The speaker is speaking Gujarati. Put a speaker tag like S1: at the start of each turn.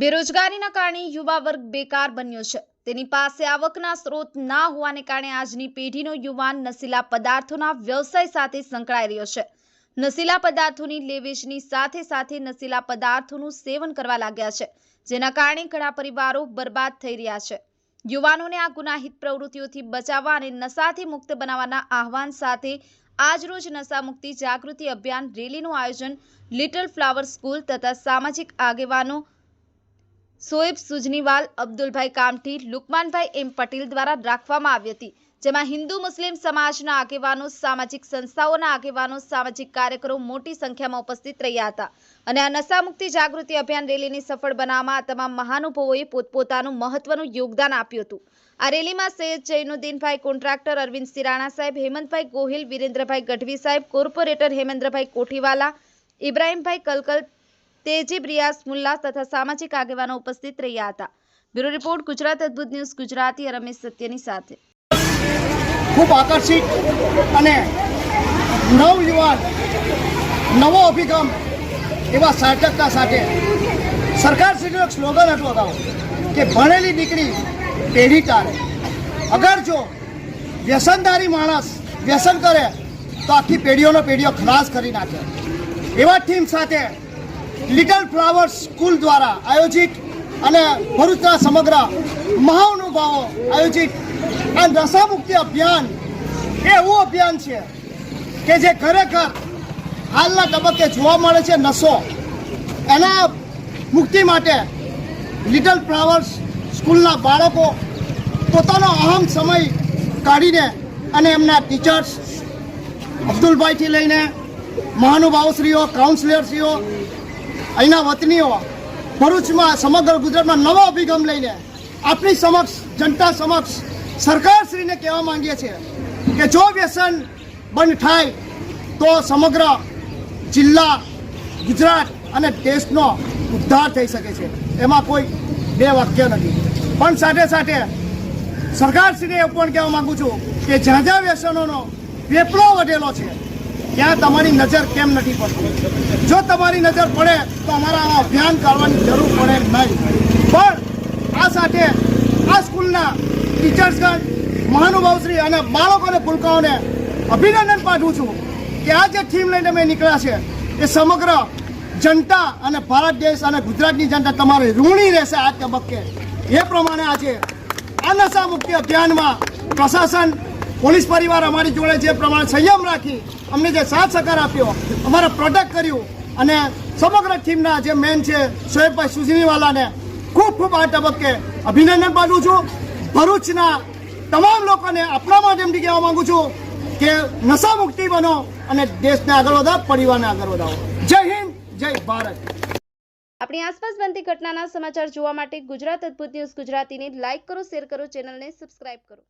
S1: બેરોજગારીના કારણે યુવા વર્ગ બેકાર બન્યો છે. તેની પાસે આવકના સ્ત્રોત ના હોવાને કારણે આજની પેઢીનો યુવાન નશીલા પદાર્થોના વ્યવસાય સાથે સંકળાઈ રહ્યો છે. નશીલા પદાર્થોની લેવેચની સાથે સાથે નશીલા પદાર્થોનું સેવન કરવા લાગ્યા છે, જેના કારણે ઘણા પરિવારો બરબાદ થઈ રહ્યા છે. યુવાનોને આ ગુનાહિત પ્રવૃત્તિઓથી બચાવવા અને નશાથી મુક્ત બનાવવાના આહવાન સાથે આજરોજ નશા મુક્તિ જાગૃતિ અભિયાન રેલીનું આયોજન લિટલ ફ્લાવર સ્કૂલ તથા સામાજિક આગેવાનો સોએબ સુજનીવાલ, અબ્દુલભાઈ કામઠી, લુકમાનભાઈ એમ પટેલ દ્વારા રાખવામાં આવી હતી, જેમાં હિન્દુ મુસ્લિમ સમાજના આગેવાનો, સામાજિક સંસ્થાઓના આગેવાનો, સામાજિક કાર્યકરો મોટી સંખ્યામાં ઉપસ્થિત રહ્યા હતા. અને આ નશા મુક્તિ જાગૃતિ અભિયાન રેલીને સફળ બનાવવામાં તમામ મહાનુભાવોએ પોતપોતાનું મહત્વનું યોગદાન આપ્યું હતું. આ રેલીમાં સૈયદ જૈનુદ્દીનભાઈ કોન્ટ્રાક્ટર અરવિંદ સિરાણા સાહેબ, હેમંતભાઈ ગોહિલ, વિરેન્દ્રભાઈ ગઢવી સાહેબ, કોર્પોરેટર હેમેન્દ્રભાઈ કોઠીવાલા, ઇબ્રાહીમભાઈ કલકલ તેજીબ રિયાઝ મુલ્લા તથા સામાજિક આગેવાનો ઉપસ્થિત રહ્યા હતા. બ્યુરો રિપોર્ટ, ગુજરાત અદ્ભુત ન્યૂઝ, ગુજરાતી રમેશ સત્યની સાથે.
S2: ખૂબ આકર્ષિત અને નવયુવાન, નવો અભિગમ એવા સાર્થકતા સાથે સરકારશ્રીનું એક સ્લોગન હતું અગાઉ કે ભણેલી દીકરી પેઢી તારે અગર જો વ્યસનધારી માણસ વ્યસન કરે, તો આખી પેઢીઓનો પેઢીઓ ખલાસ કરી નાખે. એવા થીમ સાથે લિટલ ફ્લાવર સ્કૂલ દ્વારા આયોજિત અને ભરૂચના સમગ્ર મહાનુભાવો આયોજિત આ નશામુક્તિ અભિયાન એ એવું અભિયાન છે કે જે ખરેખર હાલના તબક્કે જોવા મળે છે નશો. એના મુક્તિ માટે લિટલ ફ્લાવર્સ સ્કૂલના બાળકો પોતાનો અહમ સમય કાઢીને અને એમના ટીચર્સ અબ્દુલભાઈથી લઈને મહાનુભાવશ્રીઓ કાઉન્સિલરશ્રીઓ અહીંના વતનીઓ ભરૂચમાં સમગ્ર ગુજરાતમાં નવો અભિગમ લઈને આપણી સમક્ષ, જનતા સમક્ષ સરકારશ્રીને કહેવા માંગીએ છીએ કે જો વ્યસન બંધ થાય તો સમગ્ર જિલ્લા, ગુજરાત અને દેશનો ઉદ્ધાર થઈ શકે છે. એમાં કોઈ બે વાક્ય નથી. પણ સાથે સાથે સરકારશ્રીને એવું પણ કહેવા માંગુ છું કે જ્યાં જ્યાં વ્યસનોનો વેપલો વધેલો છે ત્યાં તમારી નજર કેમ નથી પડતી? જો તમારી નજર પડે તો અમારા આ અભિયાન કરવાની જરૂર પડે નહીં. પણ આ સાથે આ સ્કૂલના ટીચર્સગણ, મહાનુભાવશ્રી અને બાળકોને ભૂલકાઓને અભિનંદન પાઠવું છું કે આ જે થીમ લઈને મેં નીકળ્યા છે, એ સમગ્ર જનતા અને ભારત દેશ અને ગુજરાતની જનતા તમારે ઋણી રહેશે આ તબક્કે. એ પ્રમાણે આજે આ નશા મુક્તિ અભિયાનમાં પ્રશાસન પોલીસ પરિવાર અમારી જોડે જે પ્રમાણે સંયમ રાખી અમને જે સાથ સહકાર આપ્યો, અમારે પ્રોટેક્ટ કર્યું અને સમગ્ર ટીમના જે મેન છે, શોએબભાઈ સુજીનીવાલાને ખૂબ ખૂબ આ તબક્કે અભિનંદન પાઠવું છું. ભરૂચના તમામ લોકોને આપણા માધ્યમથી કહેવા માગું છું કે નશા મુક્તિ બનો અને દેશને આગળ વધાવો પરિવારને આગળ વધાવો. જય હિન્દ, જય ભારત.
S1: આપણી આસપાસ બનતી ઘટનાના સમાચાર જોવા માટે ગુજરાત અદ્ભુત ન્યૂઝ ગુજરાતીને લાઇક કરો, શેર કરો, ચેનલને સબસ્ક્રાઇબ કરો.